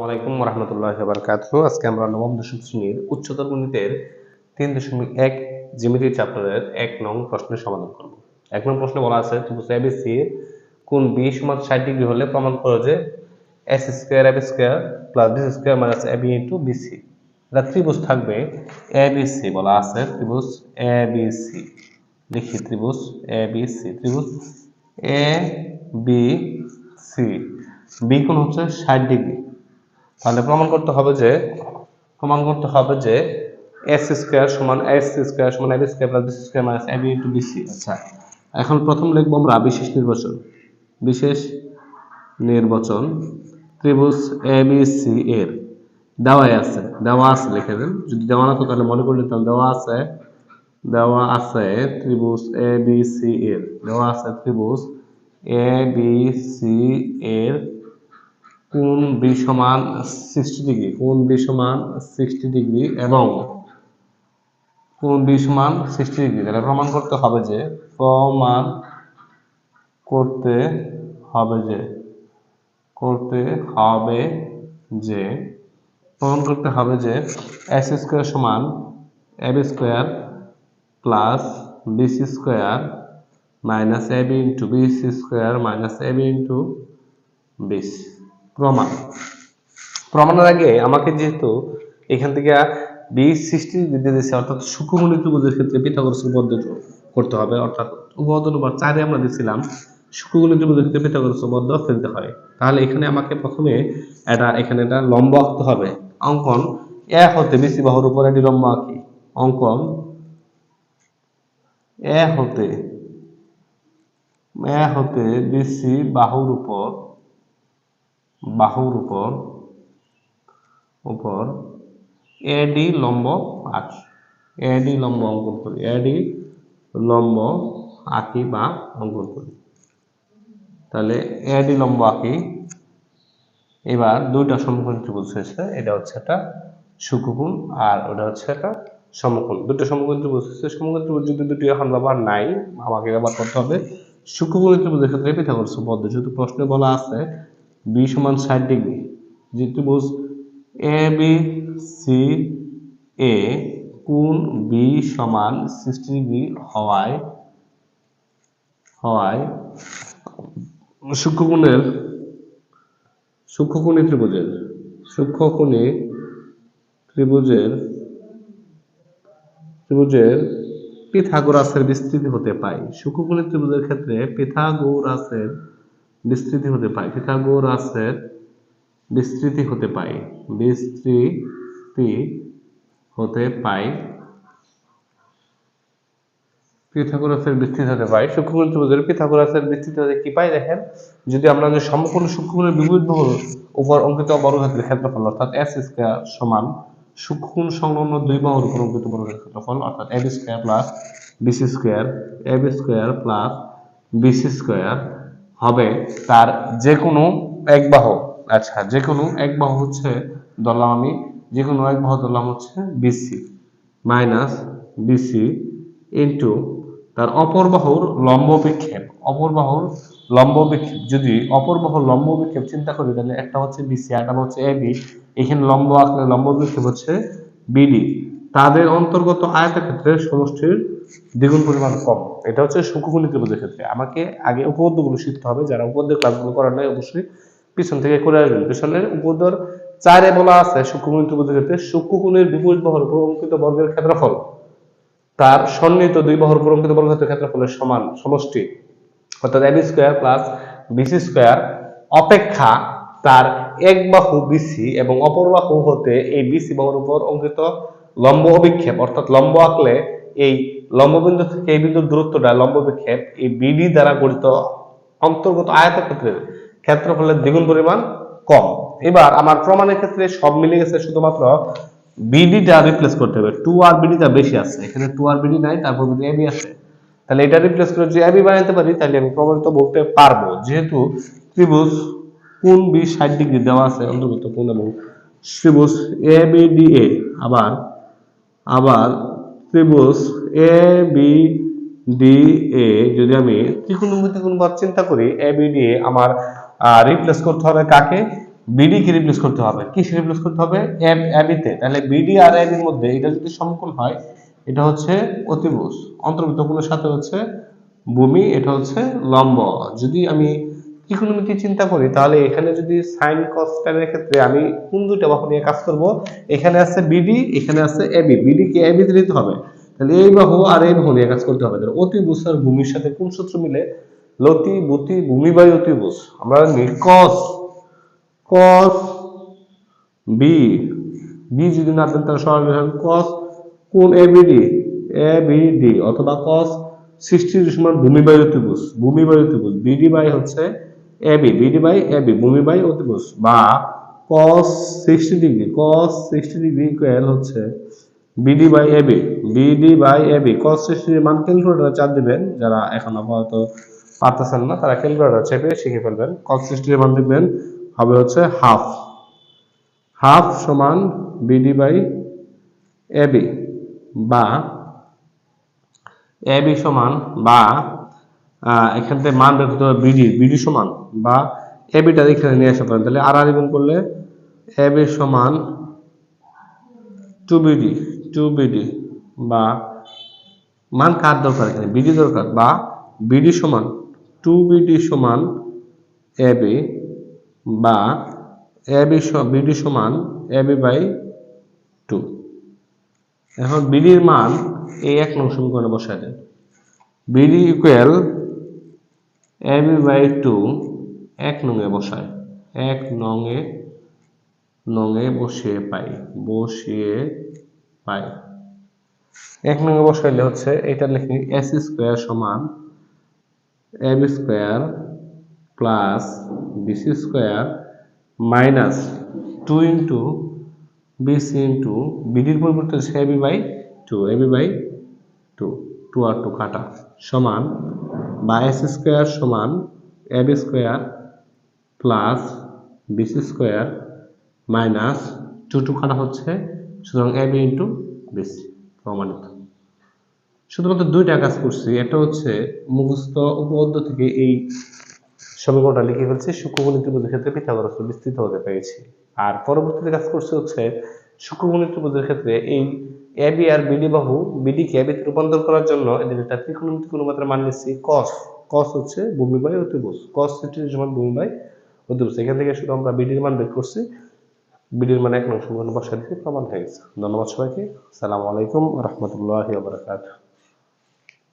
আসসালামাইকুম রহমতুল্লাহ বারকাত আজকে আমরা নবম দশম শ্রেণির উচ্চতর গণিতের তিন দশমিক এক জিমিতি চ্যাপ্টারের এক নং প্রশ্নের সমাধান করব। এক নং প্রশ্নে বলা আছে ত্রিভুজ এবিসি কোন বি সমান ষাট ডিগ্রি হলে প্রমাণ করো যে AC square AB square plus B square minus AB into BC এটা ত্রিভুজ থাকবে এবিসি বলা আছে, ত্রিভুজ এবিসি লিখি ত্রিভুজ এবিসি ত্রিভুজ এ বি সি বি কোণ হচ্ছে ষাট ডিগ্রি। তাহলে প্রমাণ করতে হবে যে প্রমাণ করতে হবে যে এস স্কোয়ার সমান এস স্কোয়ার সমান AB square plus BC square minus AB into BC আচ্ছা। এখন প্রথম লিখব আমরা বিশেষ নির্বাচন। বিশেষ নির্বাচন ত্রিভুজ এ বি সি এর। দেওয়াই আছে। দেওয়া আছে লিখে দেন। যদি দেওয়া না তো তাহলে মনে করে নিতাম দেওয়া আছে দেওয়া আছে ত্রিভুজ এ বি সি এর। দেওয়া আছে ত্রিভুজ এ বি সি এর কোণ বি সমান সিক্সটি ডিগ্রি কোন বি সমান সিক্সটি ডিগ্রি এবং কোন বি সমান সিক্সটি ডিগ্রি তাহলে প্রমাণ করতে হবে যে, প্রমাণ করতে হবে যে, করতে হবে যে, প্রমাণ করতে হবে যে এস স্কোয়ার সমান AB square plus BC square minus AB into BC square minus AB into BC প্রমাণ। প্রমাণের আগে আমাকে যেহেতু এখান থেকে বি সৃষ্টি দিতে দিয়েছে অর্থাৎ সুকুমনি ত্রিভুজের ক্ষেত্রে পিথাগোরাস উপপাদ্য করতে হবে, অর্থাৎ উপপাদ্য নম্বর চারে আমরা দিয়েছিলাম সুকুমনি ত্রিভুজের ক্ষেত্রে পিথাগোরাস উপপাদ্য ফেলতে হয়। তাহলে এখানে আমাকে প্রথমে এটা, এখানে এটা লম্ব আঁকতে হবে। অঙ্কন এ হতে বেশি বাহুর উপর, এটি লম্ব আঁকি। অঙ্কন এ হতে এ হতে বেশি বাহুর উপর বাহুর উপর উপর এডি লম্ব আঁকি। এডি লম্ব অঙ্কন করি। এডি লম্ব আঁকি বা অঙ্কন করি। তাহলে এডি লম্ব আঁকি। এবার দুইটা সমকোণ ত্রিভুজ হয়েছে। এটা হচ্ছে একটা সুকুকুণ আর ওটা হচ্ছে একটা সমকোণ। দুটো সমকোণ ত্রিভুজ হয়েছে। সমকোণ ত্রিভুজ যদি দুটি এখন ব্যবহার নাই, আমাকে ব্যবহার করতে হবে। সুকুকুণ ত্রিভুজের ক্ষেত্রে পিথাগোরাস উপপাদ্য যেহেতু প্রশ্নে বলা আছে বি সমান ষাট ডিগ্রি যে ত্রিভুজ এ বি সি এ কোণ বি সমান সিক্সটি ডিগ্রি হওয়ায় হওয়ায় সূক্ষ্মকোণের, সূক্ষ্মকোণী ত্রিভুজের সূক্ষ্মকোণী ত্রিভুজের ত্রিভুজের পিথাগোরাসের বিস্তৃতি হতে পায়। সূক্ষ্মকোণী ত্রিভুজের ক্ষেত্রে পিথাগোরাসের বিস্তৃতি হতে পায়। পিথাগোরাসের বিস্তৃতি হতে পায়। বিস্তৃতি হতে পায়। পিথাগোরাসের বিস্তৃতি হতে পায়। সূক্ষ্মকোণ ত্রিভুজের পিথাগোরাসের বিস্তৃতি হতে কি পাই দেখেন? যদি আমরা যে সমকোণ সূক্ষ্মকোণের বিপরীত উপর অঙ্কিত বর্গক্ষেত্রের ক্ষেত্রফল, অর্থাৎ এস স্কয়ার সমান সূক্ষ্মকোণ সংলগ্ন দুই বাহুর উপর অঙ্কিত বর্গক্ষেত্রের ক্ষেত্রফল, অর্থাৎ A B square plus BC square A B square plus BC square হবে তার যে কোনো এক বাহু। আচ্ছা যে কোনো এক বাহু হচ্ছে ধরলাম আমি যে কোনো এক বাহু ধরলাম হচ্ছে বিসি মাইনাস বিসি ইন্টু তার অপর বাহুর লম্ব বিক্ষেপ। অপর বাহুর লম্ব বিক্ষেপ। যদি অপর বাহুর লম্ব বিক্ষেপ চিন্তা করি, তাহলে একটা হচ্ছে বিসি একটা হচ্ছে এবি এখানে লম্ব আঁকলে লম্ব বিক্ষেপ হচ্ছে বিডি তাদের অন্তর্গত আয়তক্ষেত্রের সমষ্টির দ্বিগুণ পরিমাণ কম। এটা হচ্ছে সুকুকুলি ত্রিভুজের ক্ষেত্রে। আমাকে আগে উপপাদ্যগুলো শিখতে হবে, যারা উপপাদ্যের ক্লাসগুলো করার নাই, অবশ্যই পিছন থেকে করে আসবেন। পিছনের উপপাদ্যর চারে বলা আছে সূক্ষ্মকোণী ত্রিভুজের ক্ষেত্রে সূক্ষ্মকোণের বিপরীত বাহুর উপর বর্গের ক্ষেত্রফল। তার সন্নিহিত দুই বহর অঙ্কিত বর্গক্ষেত্রের ক্ষেত্রফলের সমান সমষ্টি। অর্থাৎ AB square plus BC square অপেক্ষা তার এক বাহু বিসি এবং অপর বাহু হতে এই বিসি বাহুর উপর অঙ্কিত লম্ব অভিক্ষেপ, অর্থাৎ লম্ব আঁকলে এই লম্ববিন্দু থেকে এই বিন্দুর দূরত্বটা লম্ব বিক্ষেপ এই বিডি দ্বারা গঠিত অন্তর্গত আয়তক্ষেত্রের ক্ষেত্রফলের দ্বিগুণ পরিমাণ কম। এবার আমার প্রমাণের ক্ষেত্রে সব মিলে গেছে শুধুমাত্র বিডিটা রিপ্লেস করতে হবে। টু আর বিডিটা বেশি আছে। এখানে টু আর বিডি নাই, তারপর যদি এবি আছে। তাহলে এটা রিপ্লেস করে যদি এবি বানাতে পারি, তাহলে আমি প্রমাণিত বলতে পারব। যেহেতু ত্রিভুজ কোন বি ষাট ডিগ্রি দেওয়া আছে অন্তর্গত কোন এবং ত্রিভুজ এ বি ডি এ আবার আবার ত্রিভুজ এ বি ডি এ যদি আমি ত্রিকোণমিতি কোণবাদ চিন্তা করি এ বি ডি এ আমার রিপ্লেস করতে হবে কাকে? বিডি কে রিপ্লেস করতে হবে। কি রিপ্লেস করতে হবে? এবিতে তাহলে বিডি আর এবির মধ্যে এটা যদি সমকোণ হয়, এটা হচ্ছে অতিভুজ। অন্তর্ভুক্ত কোণের সাথে হচ্ছে ভূমি, এটা হচ্ছে লম্ব। যদি আমি ত্রিকোণমিতি চিন্তা করি, তাহলে এখানে যদি সাইন কস এর ক্ষেত্রে আমি কোন দুটো বাহু নিয়ে কাজ করব? এখানে আছে বিডি এখানে আছে এবি বিডি কে এবি দিতে হবে। তাহলে এই বাহু আর এই বাহু নিয়ে কাজ করতে হবে। তাহলে অতিভুজ আর ভূমির সাথে কোন সূত্র মিলে? লতি, বুতি, ভূমি বাই অতিভুজ। আমরা জানি কস কস বি বি যদি না দেন তাহলে হবে। কস কোন এ বিডি এ বিডি অথবা কস সিক্সটি সমান ভূমি বাই অতিভুজ। ভূমি বাই অতিভুজ। বিডি বাই হচ্ছে A B BD by A B ভূমি বাই অতিভুজ বা cos sixty degree cos sixty degree equal হচ্ছে BD by A B BD by A B cos সিক্সটির মান ক্যালকুলেটরে চাপ দিবেন, যারা এখন আপাতত পারতেছেন না, তারা ক্যালকুলেটর চেপে শিখে ফেলবেন। কস সিক্সটির মান দেখবেন, হবে হচ্ছে হাফ হাফ সমান বিডি বাই এবি বা এবি সমান বা এখান থেকে মান বের করতে হবে বিডি বিডি সমান বা এবিটা এখানে নিয়ে আসতে পারেন। তাহলে আর আর গুণ করলে এবি সমান টু বিডি টু বিডি বা মান কার দরকার এখানে? বিডি দরকার বা বিডি সমান টু বিডি সমান এবি বা এবি বিডি সমান এবি বাই টু এখন বিডির মান এই এক নং সমীকরণে বসায় দেন। BD equal AB by two এক নংয়ে বসায়। এক নংয়ে নংয়ে বসিয়ে পাই বসিয়ে পাই। এক নংয়ে বসাইলে হচ্ছে এটা লিখি এস স্কোয়ার সমান AB square plus BC square minus two into BC into বিডির পরিবর্তে হচ্ছে AB by two AB by two two R two কাটা। সমান বা এস স্কোয়ার সমান AB square plus BC square minus two two কাটা হচ্ছে, সুতরাং এবি ইন্টু বিসি প্রমাণিত শুধুমাত্র দুইটা কাজ করছি, একটা হচ্ছে মুখস্থ উপপাদ্য থেকে এই সমীকরণটা লিখে ফেলছি সূক্ষ্মগণিত ত্রিভুজের ক্ষেত্রে পিথাগোরাস বিস্তৃত হতে পেরেছি। আর পরবর্তীতে কাজ করছে হচ্ছে সূক্ষ্মগণিত ত্রিভুজের ক্ষেত্রে এই এবি আর বিডি বাহু বিডি কে এবিতে রূপান্তর করার জন্য এদের একটা ত্রিকোণমিতিক অনুপাতের মান নিচ্ছি কস কস হচ্ছে ভূমি বাই অতিভুজ। কস সিটি সমান ভূমি বাই অতিভুজ। এখান থেকে শুধু আমরা বিডির মান বের করছি। বিডির মান এক নং সমীকরণ বসা প্রমাণ হয়ে গেছে। ধন্যবাদ সবাইকে। সালামু আলাইকুম রহমতুল্লাহ বারকাতুহ।